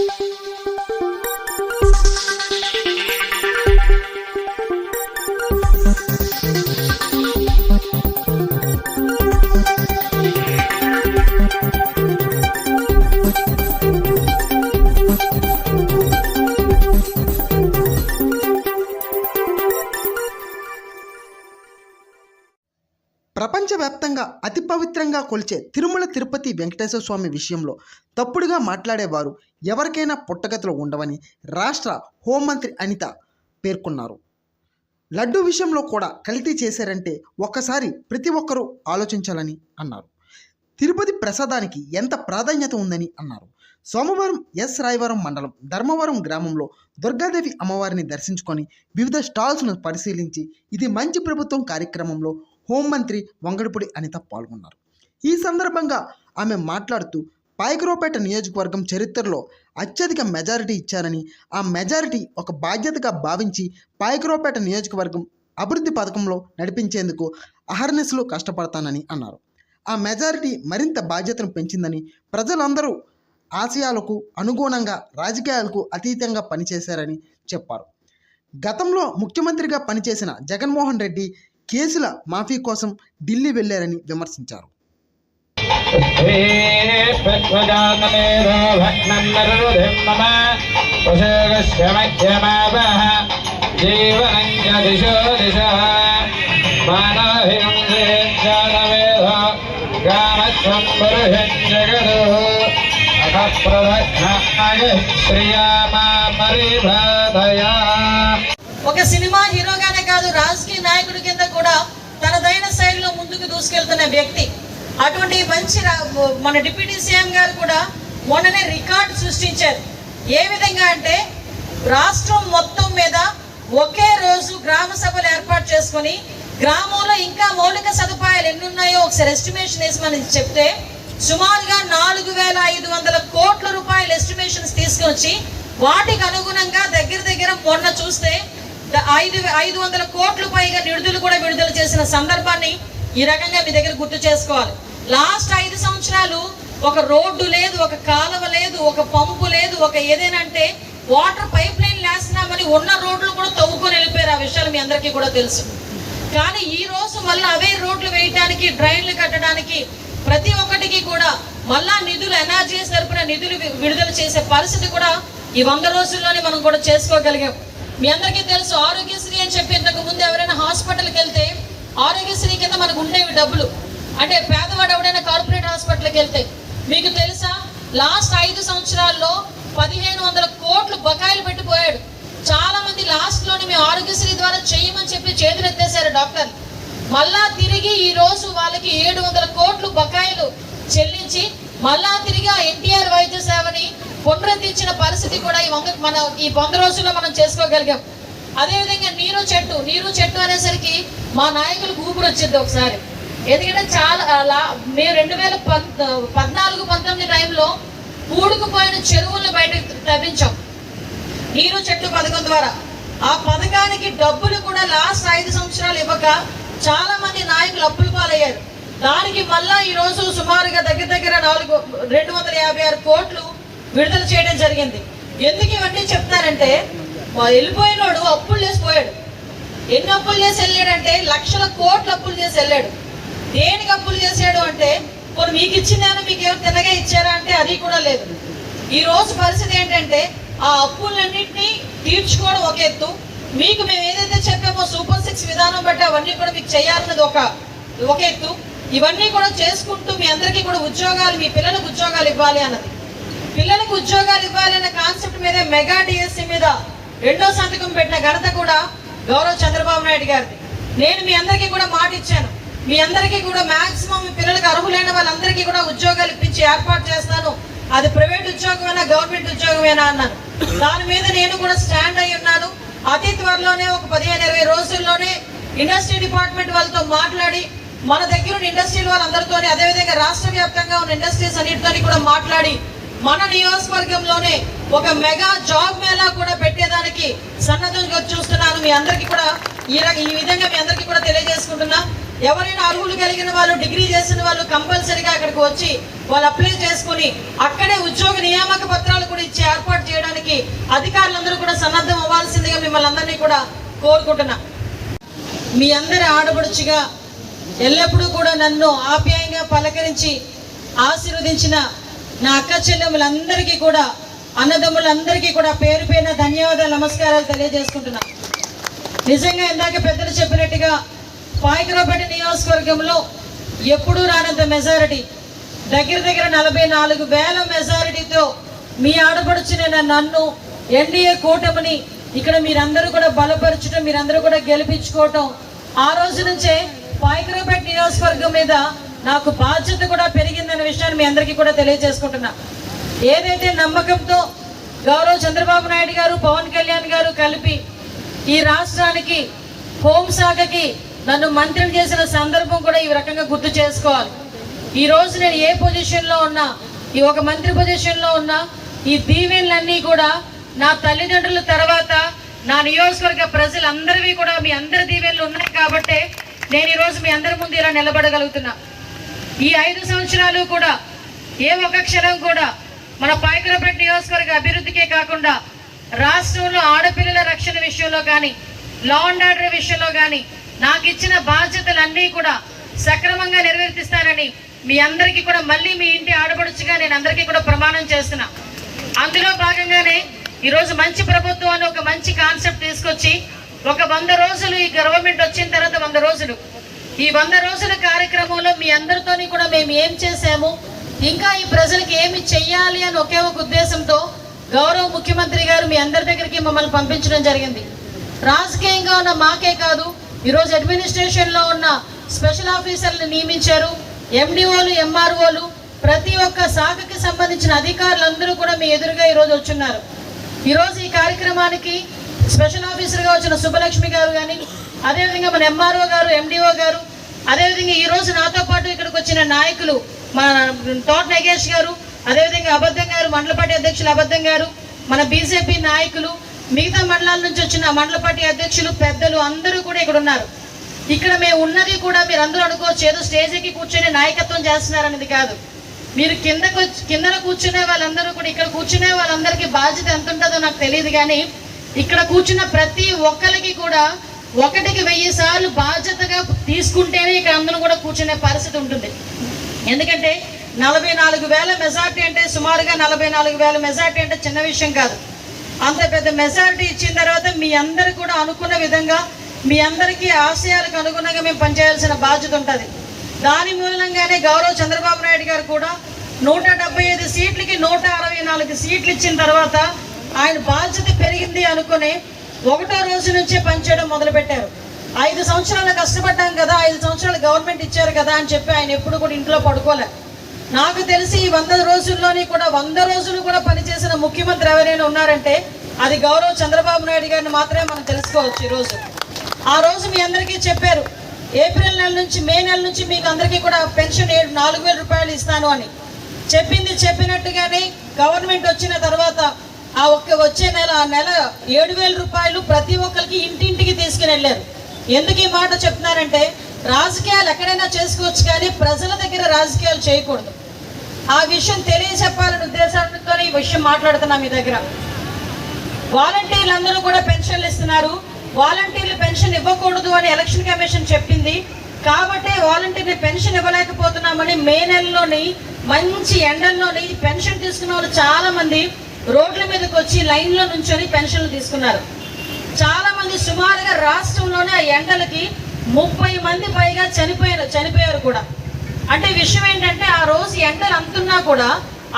Música ప్రపంచవ్యాప్తంగా అతి పవిత్రంగా కొలిచే తిరుమల తిరుపతి వెంకటేశ్వర స్వామి విషయంలో తప్పుడుగా మాట్లాడేవారు ఎవరికైనా పుట్టగతులు ఉండవని రాష్ట్ర హోంమంత్రి అనిత పేర్కొన్నారు. లడ్డు విషయంలో కూడా కల్తీ చేశారంటే ఒక్కసారి ప్రతి ఒక్కరూ ఆలోచించాలని అన్నారు. తిరుపతి ప్రసాదానికి ఎంత ప్రాధాన్యత ఉందని అన్నారు. సోమవారం ఎస్ రాయవరం మండలం ధర్మవరం గ్రామంలో దుర్గాదేవి అమ్మవారిని దర్శించుకొని వివిధ స్టాల్స్ను పరిశీలించి ఇది మంచి ప్రభుత్వం కార్యక్రమంలో హోంమంత్రి వంగడపూడి అనిత పాల్గొన్నారు. ఈ సందర్భంగా ఆమె మాట్లాడుతూ పాయకరావుపేట నియోజకవర్గం చరిత్రలో అత్యధిక మెజారిటీ ఇచ్చారని ఆ మెజారిటీ ఒక బాధ్యతగా భావించి పాయకరావుపేట నియోజకవర్గం అభివృద్ధి పథకంలో నడిపించేందుకు అహర్నెస్లో కష్టపడతానని అన్నారు. ఆ మెజారిటీ మరింత బాధ్యతను పెంచిందని ప్రజలందరూ ఆశయాలకు అనుగుణంగా రాజకీయాలకు అతీతంగా పనిచేశారని చెప్పారు. గతంలో ముఖ్యమంత్రిగా పనిచేసిన జగన్మోహన్ రెడ్డి కేసుల మాఫీ కోసం ఢిల్లీ వెళ్ళారని విమర్శించారు. జీవనం మా పరిభాదయా ఒక సినిమా హీరోగానే కాదు రాజకీయ నాయకుడి కింద కూడా తనదైన శైలిలో ముందుకు దూసుకెళ్తున్న వ్యక్తి. అటువంటి మంచి రా- మన డిప్యూటీ సీఎం గారు కూడా మొన్ననే రికార్డు సృష్టించారు. ఏ విధంగా అంటే రాష్ట్రం మొత్తం మీద ఒకే రోజు గ్రామ సభలు ఏర్పాటు చేసుకొని గ్రామంలో ఇంకా మౌలిక సదుపాయాలు ఎన్ని ఉన్నాయో ఒకసారి ఎస్టిమేషన్ వేసి మనం చెప్తే సుమారుగా నాలుగు వేల ఐదు వందల కోట్ల రూపాయల ఎస్టిమేషన్స్ తీసుకొచ్చి వాటికి అనుగుణంగా దగ్గర దగ్గర మొన్న చూస్తే ఐదు ఐదు వందల కోట్లు పైగా నిడుదలు కూడా విడుదల చేసిన సందర్భాన్ని ఈ రకంగా మీ దగ్గర గుర్తు చేసుకోవాలి. లాస్ట్ ఐదు సంవత్సరాలు ఒక రోడ్డు లేదు ఒక కాలువ లేదు ఒక పంపు లేదు ఒక ఏదైనా అంటే వాటర్ పైప్ లైన్ లేస్తున్నామని ఉన్న రోడ్లు కూడా తవ్వుకొని వెళ్ళిపోయారు. ఆ విషయాలు మీ అందరికీ కూడా తెలుసు. కానీ ఈ రోజు మళ్ళీ అవే రోడ్లు వేయటానికి డ్రైన్లు కట్టడానికి ప్రతి ఒక్కటికి కూడా మళ్ళా నిధులు ఎన్ఆర్జీఎస్ తరపున నిధులు విడుదల చేసే పరిస్థితి కూడా ఈ వంద రోజుల్లోనే మనం కూడా చేసుకోగలిగాం. మీ అందరికీ తెలుసు ఆరోగ్యశ్రీ అని చెప్పి ఇంతకు ముందు ఎవరైనా హాస్పిటల్కి వెళ్తే ఆరోగ్యశ్రీ కింద మనకు ఉండేవి డబ్బులు. అంటే పేదవాడు ఎవడైనా కార్పొరేట్ హాస్పిటల్కి వెళ్తే మీకు తెలుసా? లాస్ట్ ఐదు సంవత్సరాల్లో పదిహేను వందల కోట్లు బకాయిలు పెట్టిపోయాడు. చాలా మంది లాస్ట్లోని మేము ఆరోగ్యశ్రీ ద్వారా చేయమని చెప్పి చేతులెత్తేశారు డాక్టర్. మళ్ళా తిరిగి ఈ రోజు వాళ్ళకి ఏడు వందల కోట్లు బకాయిలు చెల్లించి మళ్ళా తిరిగి ఆ ఎన్టీఆర్ వైద్య సేవని పునరుద్ధరించిన పరిస్థితి కూడా ఈ వంద మన ఈ వంద రోజుల్లో మనం చేసుకోగలిగాం. అదేవిధంగా నీరు చెట్టు నీరు చెట్టు అనేసరికి మా నాయకులు ఊపిరి వచ్చింది ఒకసారి. ఎందుకంటే చాలా మేము రెండు వేల పద్నాలుగు పంతొమ్మిది టైంలో పూడుకుపోయిన చెరువులను బయటకు తవ్వించాం. నీరు చెట్టు పథకం ద్వారా. ఆ పథకానికి డబ్బులు కూడా లాస్ట్ ఐదు సంవత్సరాలు ఇవ్వక చాలా మంది నాయకులు అప్పులు పాలయ్యారు. దానికి మళ్ళా ఈ రోజు సుమారుగా దగ్గర దగ్గర నాలుగు రెండు వందల యాభై ఆరు కోట్లు విడుదల చేయడం జరిగింది. ఎందుకు ఇవన్నీ చెప్తారంటే మా వెళ్ళిపోయినోడు అప్పులు చేసిపోయాడు ఎన్ని అప్పులు చేసి వెళ్ళాడంటే లక్షల కోట్లు అప్పులు చేసి వెళ్ళాడు. దేనికి అప్పులు చేశాడు అంటే కొన్ని మీకు ఇచ్చిందేమో మీకు ఏమో తినగా ఇచ్చారా అంటే అది కూడా లేదు. ఈ రోజు పరిస్థితి ఏంటంటే ఆ అప్పులన్నింటినీ తీర్చుకోవడం ఒక ఎత్తు. మీకు మేము ఏదైతే చెప్పామో సూపర్ సిక్స్ విధానం బట్టి అవన్నీ కూడా మీకు చేయాలన్నది ఒక ఒక ఎత్తు. ఇవన్నీ కూడా చేసుకుంటూ మీ అందరికీ కూడా ఉద్యోగాలు మీ పిల్లలకు ఉద్యోగాలు ఇవ్వాలి అన్నది. పిల్లలకు ఉద్యోగాలు ఇవ్వాలి కాన్సెప్ట్ మీద మెగా డిఎస్సి మీద రెండో సంతకం పెట్టిన ఘనత కూడా గౌరవ్ చంద్రబాబు నాయుడు గారిది. నేను మీ అందరికీ కూడా మాట ఇచ్చాను. మీ అందరికీ కూడా మాక్సిమం మీ పిల్లలకు అర్హులైన వాళ్ళందరికీ కూడా ఉద్యోగాలు ఇప్పించి ఏర్పాటు చేస్తాను. అది ప్రైవేట్ ఉద్యోగమైనా గవర్నమెంట్ ఉద్యోగమైనా అన్నాను. దాని మీద నేను కూడా స్టాండ్ అయి ఉన్నాను. అతి త్వరలోనే ఒక పదిహేను ఇరవై రోజుల్లోనే ఇండస్ట్రీ డిపార్ట్మెంట్ వాళ్ళతో మాట్లాడి మన దగ్గర ఉన్న ఇండస్ట్రీల వాళ్ళందరితోని అదేవిధంగా రాష్ట్ర వ్యాప్తంగా ఉన్న ఇండస్ట్రీస్ అన్నిటితోని కూడా మాట్లాడి మన నియోజకవర్గంలోనే ఒక మెగా జాబ్ మేళా కూడా పెట్టేదానికి సన్నద్ధంగా చూస్తున్నాను. మీ అందరికీ కూడా ఈ ఈ విధంగా మీ అందరికీ కూడా తెలియజేసుకుంటున్నా. ఎవరైనా అర్హులు కలిగిన వాళ్ళు డిగ్రీ చేసిన వాళ్ళు కంపల్సరీగా అక్కడికి వచ్చి వాళ్ళు అప్లై చేసుకుని అక్కడే ఉద్యోగ నియామక పత్రాలు కూడా ఇచ్చి ఏర్పాటు చేయడానికి అధికారులందరూ కూడా సన్నద్ధం అవ్వాల్సిందిగా మిమ్మల్ని అందరినీ కూడా కోరుకుంటున్నా. మీ అందరి ఆడపడుచుగా ఎల్లప్పుడూ కూడా నన్ను ఆప్యాయంగా పలకరించి ఆశీర్వదించిన నా అక్క చెల్లెములందరికీ కూడా అన్నదమ్ములందరికీ కూడా పేరు పైన ధన్యవాదాలు నమస్కారాలు తెలియజేసుకుంటున్నా. నిజంగా ఇందాక పెద్దలు చెప్పినట్టుగా పాయకరాపేట నియోజకవర్గంలో ఎప్పుడూ రానంత మెజారిటీ. దగ్గర దగ్గర నలభై నాలుగు వేల మెజారిటీతో మీ ఆడపడుచున నన్ను ఎన్డీఏ కూటమిని ఇక్కడ మీరందరూ కూడా బలపరచడం మీరందరూ కూడా గెలిపించుకోవటం. ఆ రోజు నుంచే పాయకరాపేట నియోజకవర్గం మీద నాకు బాధ్యత కూడా పెరిగిందనే విషయాన్ని మీ అందరికీ కూడా తెలియజేసుకుంటున్నా. ఏదైతే నమ్మకంతో గౌరవ చంద్రబాబు నాయుడు గారు పవన్ కళ్యాణ్ గారు కలిపి ఈ రాష్ట్రానికి హోంశాఖకి నన్ను మంత్రిని చేసిన సందర్భం కూడా ఈ రకంగా గుర్తు చేసుకోవాలి. ఈ రోజు నేను ఏ పొజిషన్లో ఉన్నా ఈ ఒక మంత్రి పొజిషన్లో ఉన్నా ఈ దీవెనలన్నీ కూడా నా తల్లిదండ్రుల తర్వాత నా నియోజకవర్గ ప్రజలందరివి కూడా మీ అందరి దీవెనలు ఉన్నాయి కాబట్టే నేను ఈరోజు మీ అందరి ముందు ఇలా నిలబడగలుగుతున్నా. ఈ ఐదు సంవత్సరాలు కూడా ఏ ఒక్క క్షణం కూడా మన పాయకరపేట నియోజకవర్గ అభివృద్ధికే కాకుండా రాష్ట్రంలో ఆడపిల్లల రక్షణ విషయంలో కానీ లా అండ్ ఆర్డర్ విషయంలో కానీ నాకు ఇచ్చిన బాధ్యతలన్నీ కూడా సక్రమంగా నిర్వర్తిస్తానని మీ అందరికీ కూడా మళ్ళీ మీ ఇంటి ఆడపడుచుగా నేను అందరికీ కూడా ప్రమాణం చేస్తున్నా. అందులో భాగంగానే ఈరోజు మంచి ప్రభుత్వం అని ఒక మంచి కాన్సెప్ట్ తీసుకొచ్చి ఒక వంద రోజులు ఈ గవర్నమెంట్ వచ్చిన తర్వాత వంద రోజులు ఈ వంద రోజుల కార్యక్రమంలో మీ అందరితోని కూడా మేము ఏం చేసాము ఇంకా ఈ ప్రజలకు ఏమి చెయ్యాలి అని ఒకే ఒక ఉద్దేశంతో గౌరవ ముఖ్యమంత్రి గారు మీ అందరి దగ్గరికి మమ్మల్ని పంపించడం జరిగింది. రాజకీయంగా ఉన్న మాకే కాదు ఈరోజు అడ్మినిస్ట్రేషన్లో ఉన్న స్పెషల్ ఆఫీసర్లు నియమించారు. ఎండిఓలు ఎంఆర్ఓలు ప్రతి ఒక్క శాఖకి సంబంధించిన అధికారులందరూ కూడా మీ ఎదురుగా ఈరోజు వచ్చున్నారు. ఈరోజు ఈ కార్యక్రమానికి స్పెషల్ ఆఫీసర్గా వచ్చిన సుబ్బలక్ష్మి గారు కానీ అదేవిధంగా మన ఎంఆర్ఓ గారు ఎండిఓ గారు అదేవిధంగా ఈ రోజు నాతో పాటు ఇక్కడికి వచ్చిన నాయకులు మన తోట నగేష్ గారు అదేవిధంగా అబద్ధం గారు మండలపాటి అధ్యక్షులు అబద్ధం గారు మన బీజేపీ నాయకులు మిగతా మండలాల నుంచి వచ్చిన మండలపాటి అధ్యక్షులు పెద్దలు అందరూ కూడా ఇక్కడ ఉన్నారు. ఇక్కడ మేము ఉన్నది కూడా మీరు అందరూ అనుకోవచ్చు ఏదో స్టేజ్ ఎక్కి కూర్చొని నాయకత్వం చేస్తున్నారనేది కాదు. మీరు కిందకు కిందన కూర్చునే వాళ్ళందరూ కూడా ఇక్కడ కూర్చునే వాళ్ళందరికీ బాధ్యత ఎంత ఉంటుందో నాకు తెలియదు కానీ ఇక్కడ కూర్చున్న ప్రతి ఒక్కరికి కూడా ఒకటికి వెయ్యి సార్లు బాధ్యతగా తీసుకుంటేనే ఇక్కడ అందరూ కూడా కూర్చునే పరిస్థితి ఉంటుంది. ఎందుకంటే నలభై నాలుగు వేల మెజార్టీ అంటే సుమారుగా నలభై నాలుగు వేల మెజార్టీ అంటే చిన్న విషయం కాదు. అంత పెద్ద మెజారిటీ ఇచ్చిన తర్వాత మీ అందరు కూడా అనుకున్న విధంగా మీ అందరికీ ఆశయాలకు అనుగుణంగా మేము పనిచేయాల్సిన బాధ్యత ఉంటుంది. దాని మూలంగానే గౌరవ్ చంద్రబాబు నాయుడు గారు కూడా నూట డెబ్బై ఐదు సీట్లకి నూట అరవై నాలుగు సీట్లు ఇచ్చిన తర్వాత ఆయన బాధ్యత పెరిగింది అనుకుని ఒకటో రోజు నుంచే పనిచేయడం మొదలుపెట్టారు. ఐదు సంవత్సరాలు కష్టపడ్డాం కదా ఐదు సంవత్సరాలు గవర్నమెంట్ ఇచ్చారు కదా అని చెప్పి ఆయన ఎప్పుడు కూడా ఇంట్లో పడుకోలే. నాకు తెలిసి ఈ వంద రోజుల్లోని కూడా వంద రోజులు కూడా పనిచేసిన ముఖ్యమంత్రి ఎవరైనా ఉన్నారంటే అది గౌరవ్ చంద్రబాబు నాయుడు గారిని మాత్రమే మనం తెలుసుకోవచ్చు ఈరోజు. ఆ రోజు మీ అందరికీ చెప్పారు ఏప్రిల్ నెల నుంచి మే నెల నుంచి మీకు అందరికీ కూడా పెన్షన్ ఏడు నాలుగు వేల రూపాయలు ఇస్తాను అని. చెప్పింది చెప్పినట్టుగానే గవర్నమెంట్ వచ్చిన తర్వాత ఆ ఒక్క వచ్చే నెల ఆ నెల ఏడు వేల రూపాయలు ప్రతి ఒక్కరికి ఇంటింటికి తీసుకుని వెళ్ళారు. ఎందుకు ఈ మాట చెప్తున్నారంటే రాజకీయాలు ఎక్కడైనా చేసుకోవచ్చు కానీ ప్రజల దగ్గర రాజకీయాలు చేయకూడదు. ఆ విషయం తెలియచెప్పాలనే ఉద్దేశంతో ఈ విషయం మాట్లాడుతున్నా మీ దగ్గర. వాలంటీర్లు అందరూ కూడా పెన్షన్లు ఇస్తున్నారు. వాలంటీర్లు పెన్షన్ ఇవ్వకూడదు అని ఎలక్షన్ కమిషన్ చెప్పింది. కాబట్టి వాలంటీర్లు పెన్షన్ ఇవ్వలేకపోతున్నామని మే నెలలోని మంచి ఎండల్లోని పెన్షన్ తీసుకున్న వాళ్ళు చాలామంది రోడ్ల మీదకి వచ్చి లైన్లో నుంచొని పెన్షన్లు తీసుకున్నారు. చాలా మంది సుమారుగా రాష్ట్రంలోనే ఆ ఎండలకి ముప్పై మంది పైగా చనిపోయారు చనిపోయారు కూడా. అంటే విషయం ఏంటంటే ఆ రోజు ఎండలు అంతున్నా కూడా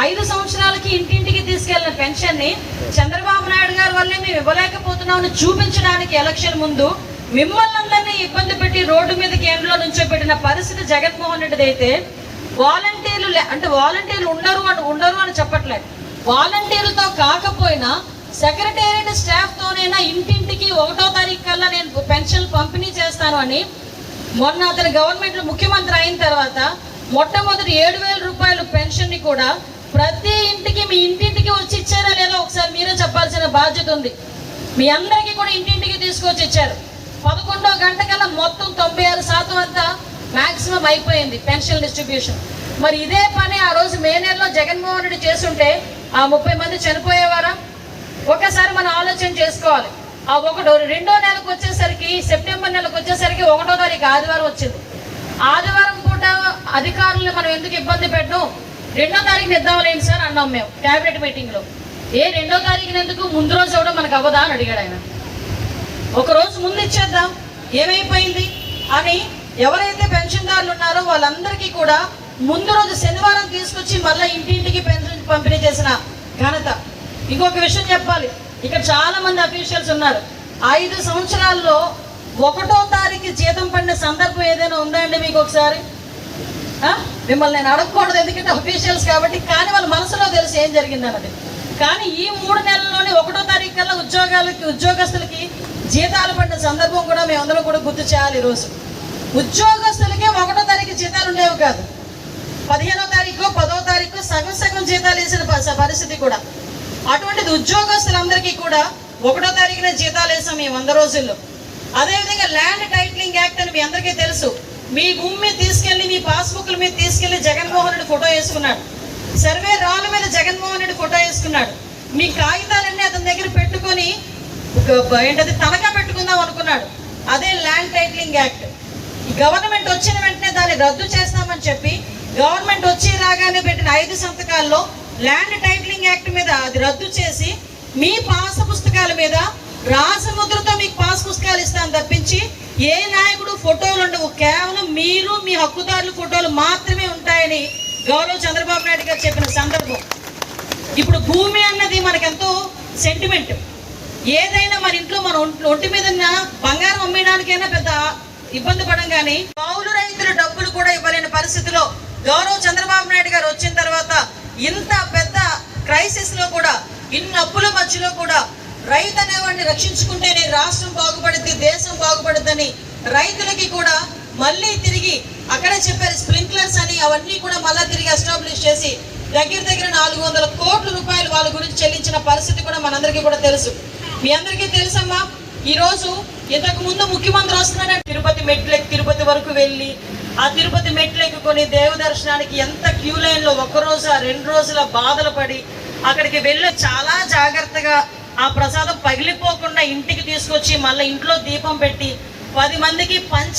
ఐదు సంవత్సరాలకి ఇంటింటికి తీసుకెళ్ళిన పెన్షన్ని చంద్రబాబు నాయుడు గారి వల్లే మేము ఇవ్వలేకపోతున్నామని చూపించడానికి ఎలక్షన్ ముందు మిమ్మల్ని అందరినీ ఇబ్బంది పెట్టి రోడ్డు మీదకి ఎండలో నుంచో పెట్టిన పరిస్థితి జగన్మోహన్ రెడ్డిది అయితే వాలంటీర్లు లే- అంటే వాలంటీర్లు ఉండరు అని వాలంటీర్లతో కాకపోయినా సెక్రటేరియట్ స్టాఫ్తోనైనా ఇంటింటికి ఒకటో తారీఖు కల్లా నేను పెన్షన్ పంపిణీ చేస్తాను అని మొన్న అతని గవర్నమెంట్లో ముఖ్యమంత్రి అయిన తర్వాత మొట్టమొదటి ఏడు వేల రూపాయలు పెన్షన్ని కూడా ప్రతి ఇంటికి మీ ఇంటింటికి వచ్చి ఇచ్చారా లేదా ఒకసారి మీరే చెప్పాల్సిన బాధ్యత ఉంది. మీ అందరికీ కూడా ఇంటింటికి తీసుకొచ్చి ఇచ్చారు. పదకొండో గంట కల్లా మొత్తం తొంభై ఆరు శాతం అంతా మ్యాక్సిమం అయిపోయింది పెన్షన్ డిస్ట్రిబ్యూషన్. మరి ఇదే పని ఆ రోజు మే నెలలో జగన్మోహన్ రెడ్డి చేస్తుంటే ఆ ముప్పై మంది చనిపోయేవారా? ఒకసారి మనం ఆలోచన చేసుకోవాలి. ఆ ఒకటో రెండో నెలకు వచ్చేసరికి సెప్టెంబర్ నెలకు వచ్చేసరికి ఒకటో తారీఖు ఆదివారం వచ్చింది. ఆదివారం పూట అధికారులను మనం ఎందుకు ఇబ్బంది పెట్టడం రెండో తారీఖున ఇద్దాంలేండి సార్ అన్నాం మేము క్యాబినెట్ మీటింగ్లో ఏ రెండో తారీఖున ఎందుకు ముందు రోజు ఇవ్వడం మనకు అవ్వదా అని అడిగాడు ఆయన. ఒక రోజు ముందు ఇచ్చేద్దాం. ఏమైపోయింది? అని ఎవరైతే పెన్షన్దారులు ఉన్నారో వాళ్ళందరికీ కూడా ముందు రోజు శనివారం తీసుకొచ్చి మళ్ళీ ఇంటింటికి పెన్షన్ పంపిణీ చేసిన ఘనత. ఇంకొక విషయం చెప్పాలి. ఇక్కడ చాలా మంది అఫీషియల్స్ ఉన్నారు. ఐదు సంవత్సరాల్లో ఒకటో తారీఖు జీతం పడిన సందర్భం ఏదైనా ఉందా అండి మీకు ఒకసారి? మిమ్మల్ని నేను అడగకూడదు ఎందుకంటే అఫీషియల్స్ కాబట్టి కానీ వాళ్ళ మనసులో తెలుసు ఏం జరిగింది అన్నది. కానీ ఈ మూడు నెలల్లోనే ఒకటో తారీఖు కల్లా ఉద్యోగాలకి ఉద్యోగస్తులకి జీతాలు పడిన సందర్భం కూడా మేమందరం కూడా గుర్తు చేయాలి ఈరోజు. ఉద్యోగస్తులకే ఒకటో తారీఖు జీతాలు ఉండేవి కాదు. పదిహేనో తారీఖు పదో తారీఖు సగం సగం జీతాలు వేసిన ప- పరిస్థితి కూడా. అటువంటిది ఉద్యోగస్తులందరికీ కూడా ఒకటో తారీఖున జీతాలు వేసాం ఈ వంద రోజుల్లో. అదేవిధంగా ల్యాండ్ టైటిలింగ్ యాక్ట్ అని మీ అందరికీ తెలుసు. మీ భూమి మీద తీసుకెళ్ళి మీ పాస్బుక్ల మీద తీసుకెళ్ళి జగన్మోహన్ రెడ్డి ఫోటో వేసుకున్నాడు. సర్వే రాళ్ళ మీద జగన్మోహన్ రెడ్డి ఫోటో వేసుకున్నాడు. మీ కాగితాలన్నీ అతని దగ్గర పెట్టుకొని ఏంటది తనఖా పెట్టుకుందాం అనుకున్నాడు. అదే ల్యాండ్ టైటిలింగ్ యాక్ట్. గవర్నమెంట్ వచ్చిన వెంటనే దాన్ని రద్దు చేస్తామని చెప్పి గవర్నమెంట్ వచ్చి రాగానే పెట్టిన ఐదు సంతకాల్లో ల్యాండ్ టైటిలింగ్ యాక్ట్ మీద అది రద్దు చేసి మీ పాస పుస్తకాల మీద రాసముద్రతో మీకు పాస్ పుస్తకాలు ఇస్తాను తప్పించి ఏ నాయకుడు ఫోటోలు ఉండవు. కేవలం మీరు మీ హక్కుదారుల ఫోటోలు మాత్రమే ఉంటాయని గౌరవ చంద్రబాబు నాయుడు గారు చెప్పిన సందర్భం. ఇప్పుడు భూమి అన్నది మనకెంతో సెంటిమెంట్ ఏదైనా మన ఇంట్లో మన ఒంటి- ఒంటి మీద బంగారం అమ్మేయడానికైనా పెద్ద ఇబ్బంది పడం కానీ కౌలు రైతులు డబ్బులు కూడా ఇవ్వలేని పరిస్థితిలో గౌరవ చంద్రబాబు నాయుడు గారు వచ్చిన తర్వాత ఇంత పెద్ద క్రైసిస్లో కూడా ఇన్ని అప్పుల మధ్యలో కూడా రైతు అనేవాడిని రక్షించుకుంటేనే రాష్ట్రం బాగుపడుద్ది దేశం బాగుపడుద్దని రైతులకి కూడా మళ్ళీ తిరిగి అక్కడే చెప్పారు స్ప్రింక్లర్స్ అని అవన్నీ కూడా మళ్ళీ తిరిగి ఎస్టాబ్లిష్ చేసి దగ్గర దగ్గర నాలుగు వందల కోట్ల రూపాయలు వాళ్ళ గురించి చెల్లించిన పరిస్థితి కూడా మనందరికీ కూడా తెలుసు. మీ అందరికీ తెలుసమ్మా? ఈరోజు ఇంతకు ముందు ముఖ్యమంత్రి వస్తున్నాడు తిరుపతి మెట్లెక్కి తిరుపతి వరకు వెళ్ళి ఆ తిరుపతి మెట్లు ఎక్కుకొని దేవ దర్శనానికి ఎంత క్యూ లైన్లో ఒక రోజు రెండు రోజుల బాధలు పడి అక్కడికి వెళ్ళి చాలా జాగ్రత్తగా ఆ ప్రసాదం పగిలిపోకుండా ఇంటికి తీసుకొచ్చి మళ్ళీ ఇంట్లో దీపం పెట్టి పది మందికి పంచి